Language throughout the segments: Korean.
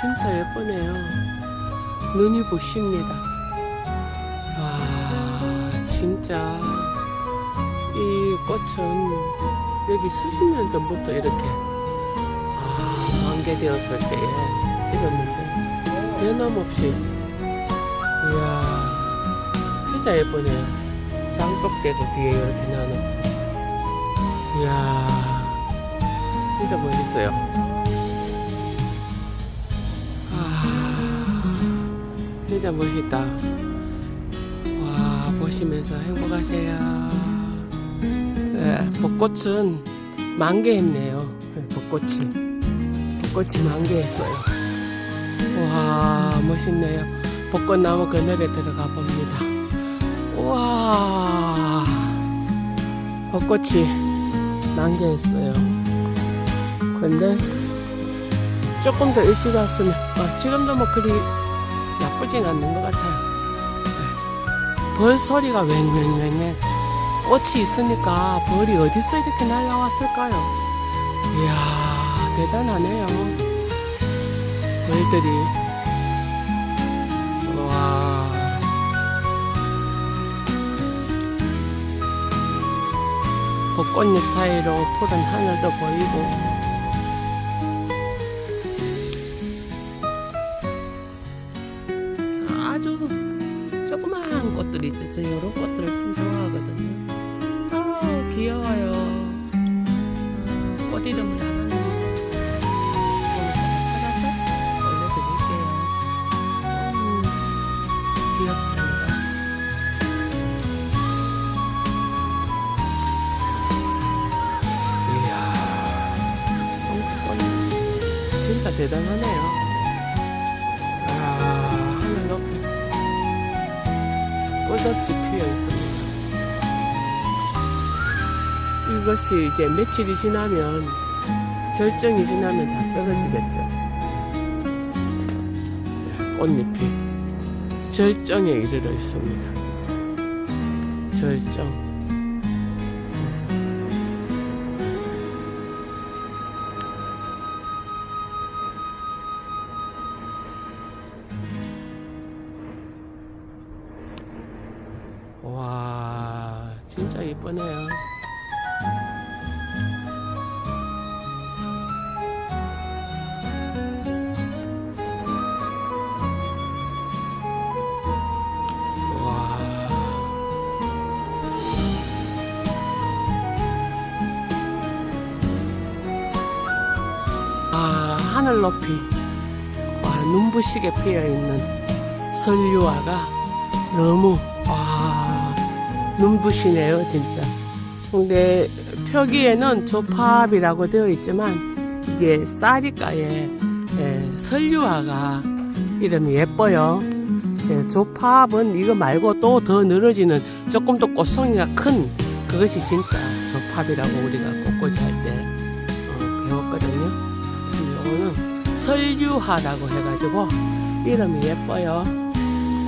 진짜 예쁘네요. 눈이 부십니다. 와, 진짜 이 꽃은 여기 수십 년 전부터 이렇게 아, 만개되었을 때에 찍었는데 변함없이 이야 진짜 예쁘네요. 장독대도 뒤에 이렇게 나놓고 이야 진짜 멋있어요. 진짜 멋있다. 와, 보시면서 행복하세요. 네, 벚꽃은 만개했네요. 네, 벚꽃이. 벚꽃이 만개했어요. 와, 멋있네요. 벚꽃나무 그늘에 들어가 봅니다. 와, 벚꽃이 만개했어요. 근데 조금 더 일찍 왔으면 어, 지금도 뭐 그리 나쁘진 않는 것 같아요. 네. 벌 소리가 왱왱왱왱 꽃이 있으니까 벌이 어디서 이렇게 날라왔을까요? 이야 대단하네요. 벌들이 와 벚꽃잎 사이로 푸른 하늘도 보이고 꽃들이 있죠. 저 이런 꽃들을 참 좋아하거든요. 아 귀여워요. 아, 꽃 이름을 알아요. 찾아서 올려드릴게요. 음, 귀엽습니다. 이야, 꽃 진짜 대단하네요. 꽃없이 피어 있습니다. 이것이 이제 며칠이 지나면 결정이 지나면 다 떨어지겠죠. 꽃잎이 절정에 이르러 있습니다. 절정. 진짜 이쁘네요. 와. 아, 하늘 높이. 와, 눈부시게 피어 있는 설유화가 너무, 와, 눈부시네요, 진짜. 근데 표기에는 조팝이라고 되어 있지만, 이게 쌀이가에 예, 설유화가 이름이 예뻐요. 예, 조팝은 이거 말고 또 더 늘어지는 조금 더 꽃송이가 큰 그것이 진짜 조팝이라고 우리가 꽃꽂이 할때 어, 배웠거든요. 이거는 설유화라고 해가지고 이름이 예뻐요.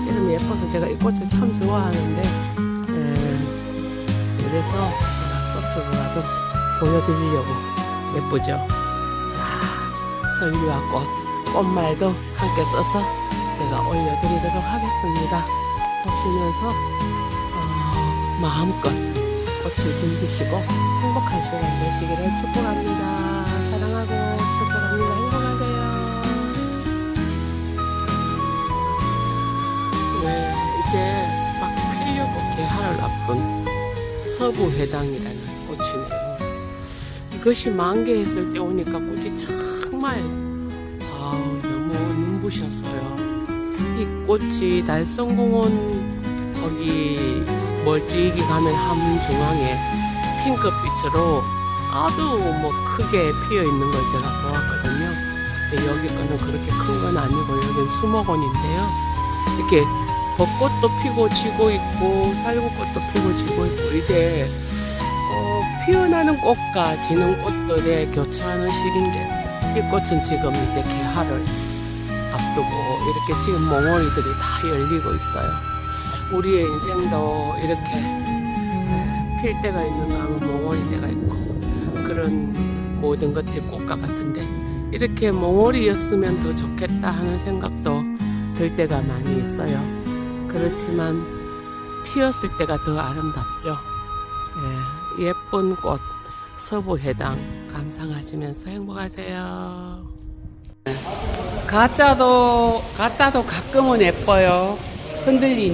이름이 예뻐서 제가 이 꽃을 참 좋아하는데 예, 그래서 제가 서츠로라도 보여드리려고 예쁘죠. 자, 설유화꽃 꽃말도 함께 써서 제가 올려드리도록 하겠습니다. 보시면서 어, 마음껏 꽃을 즐기시고 행복한 시간 되시기를 축복합니다. 서부회당이라는 꽃이네요. 이것이 만개했을 때 오니까 꽃이 정말 아우 너무 눈부셨어요. 이 꽃이 달성공원 거기 멀찍이 가면 함중앙에 핑크빛으로 아주 뭐 크게 피어 있는 걸 제가 보았거든요. 근데 여기 거는 그렇게 큰 건 아니고 여기는 수목원인데요. 이렇게 벚꽃도 피고 지고 있고 살구꽃도 피고 지고 있고 이제 어, 피어나는 꽃과 지는 꽃들의 교차하는 시기인데 이 꽃은 지금 이제 개화를 앞두고 이렇게 지금 몽월이들이 다 열리고 있어요. 우리의 인생도 이렇게 에, 필 때가 있는가 하면 몽월이 때가 있고 그런 모든 것들이 꽃과 같은데 이렇게 몽월이었으면 더 좋겠다 하는 생각도 들 때가 많이 있어요. 그렇지만 피었을 때가 더 아름답죠. 예, 예쁜 꽃 서부해당 감상하시면서 행복하세요. 가짜도 가짜도 가끔은 예뻐요. 흔들리.